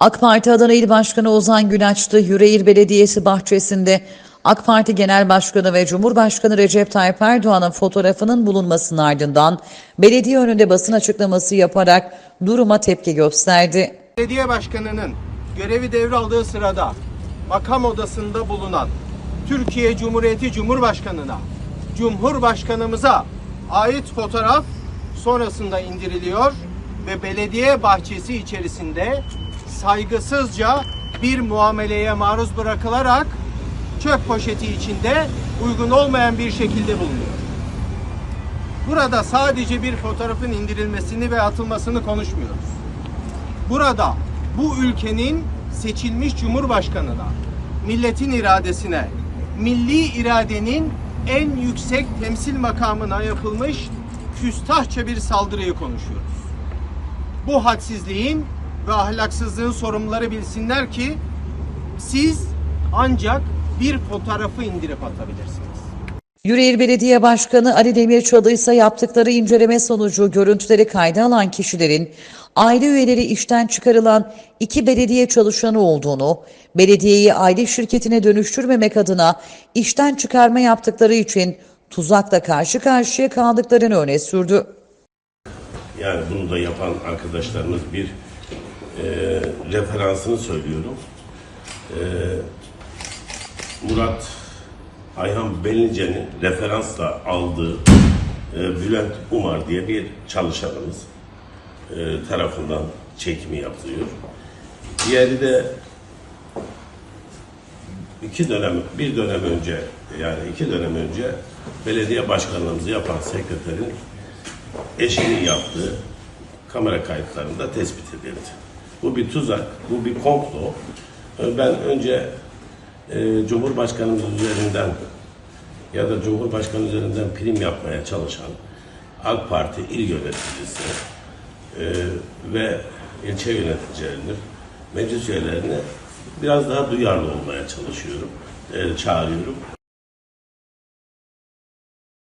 AK Parti Adana İl Başkanı Ozan Gülaç'tı Yüreğir Belediyesi bahçesinde AK Parti Genel Başkanı ve Cumhurbaşkanı Recep Tayyip Erdoğan'ın fotoğrafının bulunmasının ardından belediye önünde basın açıklaması yaparak duruma tepki gösterdi. Belediye başkanının görevi devraldığı sırada makam odasında bulunan Türkiye Cumhuriyeti Cumhurbaşkanına, Cumhurbaşkanımıza ait fotoğraf sonrasında indiriliyor ve belediye bahçesi içerisinde saygısızca bir muameleye maruz bırakılarak çöp poşeti içinde uygun olmayan bir şekilde bulunuyor. Burada sadece bir fotoğrafın indirilmesini ve atılmasını konuşmuyoruz. Burada bu ülkenin seçilmiş cumhurbaşkanına, milletin iradesine, milli iradenin en yüksek temsil makamına yapılmış küstahça bir saldırıyı konuşuyoruz. Bu hadsizliğin ve ahlaksızlığın sorumluları bilsinler ki siz ancak bir fotoğrafı indirip atabilirsiniz. Yüreğir Belediye Başkanı Ali Demirçalı ise yaptıkları inceleme sonucu görüntüleri kayda alan kişilerin aile üyeleri işten çıkarılan iki belediye çalışanı olduğunu, belediyeyi aile şirketine dönüştürmemek adına işten çıkarma yaptıkları için tuzakla karşı karşıya kaldıklarını öne sürdü. Yani bunu da yapan arkadaşlarımız bir e, referansını söylüyorum. E, Murat Ayhan Bellice'nin referansla aldığı e, Bülent Umar diye bir çalışanımız e, tarafından çekimi yapılıyor. Diğeri de iki dönem, bir dönem önce yani iki dönem önce belediye başkanlığımızı yapan sekreterin eşinin yaptığı kamera kayıtlarında tespit edildi. Bu bir tuzak, bu bir komplo. Ee, Ben önce e, Cumhurbaşkanımız üzerinden ya da Cumhurbaşkanı üzerinden prim yapmaya çalışan AK Parti il yöneticisi e, ve ilçe yöneticilerini, meclis üyelerini biraz daha duyarlı olmaya çalışıyorum, e, çağırıyorum.